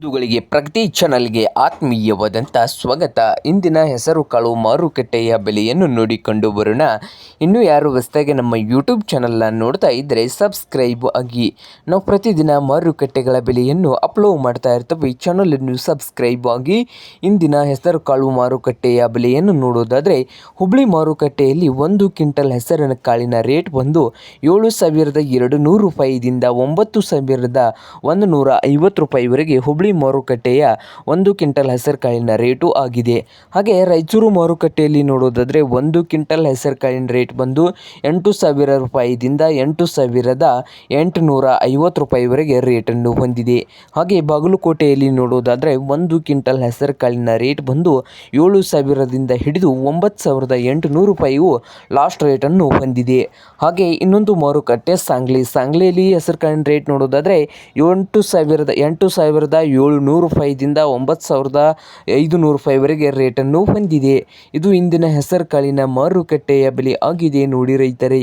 ಗಳಿಗೆ ಪ್ರಗತಿ ಚಾನಲ್ಗೆ ಆತ್ಮೀಯವಾದಂಥ ಸ್ವಾಗತ. ಇಂದಿನ ಹೆಸರುಕಾಳು ಮಾರುಕಟ್ಟೆಯ ಬೆಲೆಯನ್ನು ನೋಡಿಕೊಂಡು ಬರೋಣ. ಇನ್ನೂ ಯಾರು ಹೊಸದಾಗಿ ನಮ್ಮ ಯೂಟ್ಯೂಬ್ ಚಾನಲ್ನ ನೋಡ್ತಾ ಇದ್ದರೆ ಸಬ್ಸ್ಕ್ರೈಬ್ ಆಗಿ. ನಾವು ಪ್ರತಿದಿನ ಮಾರುಕಟ್ಟೆಗಳ ಬೆಲೆಯನ್ನು ಅಪ್ಲೋಡ್ ಮಾಡ್ತಾ ಇರ್ತವೆ. ಈ ಚಾನಲನ್ನು ಸಬ್ಸ್ಕ್ರೈಬ್ ಆಗಿ. ಇಂದಿನ ಹೆಸರುಕಾಳು ಮಾರುಕಟ್ಟೆಯ ಬೆಲೆಯನ್ನು ನೋಡೋದಾದರೆ ಹುಬ್ಳಿ ಮಾರುಕಟ್ಟೆಯಲ್ಲಿ ಒಂದು ಕ್ವಿಂಟಲ್ ಹೆಸರಿನ ಕಾಳಿನ ರೇಟ್ ಬಂದು ಏಳು ಸಾವಿರದ ಎರಡು ನೂರು ರೂಪಾಯಿದಿಂದ ಒಂಬತ್ತು ಸಾವಿರದ ಒಂದು ನೂರ ಐವತ್ತು ರೂಪಾಯಿವರೆಗೆ ಹುಬ್ಳಿ ಮಾರುಕಟ್ಟೆಯ ಒಂದು ಕ್ವಿಂಟಲ್ ಹೆಸರುಕಾಳಿನ ರೇಟು ಆಗಿದೆ. ಹಾಗೆ ರಾಯಚೂರು ಮಾರುಕಟ್ಟೆಯಲ್ಲಿ ನೋಡೋದಾದರೆ ಒಂದು ಕ್ವಿಂಟಲ್ ಹೆಸರುಕಾಳಿನ ರೇಟ್ ಬಂದು ಎಂಟು ಸಾವಿರ ರೂಪಾಯಿದಿಂದ ಎಂಟು ಸಾವಿರದ ಎಂಟುನೂರ ಐವತ್ತು ರೂಪಾಯಿವರೆಗೆ ರೇಟನ್ನು ಹೊಂದಿದೆ. ಹಾಗೆ ಬಾಗಲಕೋಟೆಯಲ್ಲಿ ನೋಡೋದಾದರೆ ಒಂದು ಕ್ವಿಂಟಲ್ ಹೆಸರುಕಾಳಿನ ರೇಟ್ ಬಂದು ಏಳು ಸಾವಿರದಿಂದ ಹಿಡಿದು ಒಂಬತ್ತು ಸಾವಿರದ ಎಂಟುನೂರು ರೂಪಾಯಿಯು ಲಾಸ್ಟ್ ರೇಟನ್ನು ಹೊಂದಿದೆ. ಹಾಗೆ ಇನ್ನೊಂದು ಮಾರುಕಟ್ಟೆ ಸಾಂಗ್ಲಿ. ಸಾಂಗ್ಲಿಯಲ್ಲಿ ಹೆಸರುಕಾಳಿನ ರೇಟ್ ನೋಡೋದಾದರೆ ಎಂಟು ಸಾವಿರದ ಎಂಟು ಸಾವಿರದ ಏಳುನೂರು ರೂಪಾಯಿದಿಂದ ಒಂಬತ್ತು ಸಾವಿರದ ಐದು ನೂರು ರೂಪಾಯಿವರೆಗೆ ರೇಟನ್ನು ಹೊಂದಿದೆ. ಇದು ಇಂದಿನ ಹೆಸರುಕಾಳಿನ ಮಾರುಕಟ್ಟೆಯ ಬೆಲೆ ಆಗಿದೆ, ನೋಡಿ ರೈತರೇ.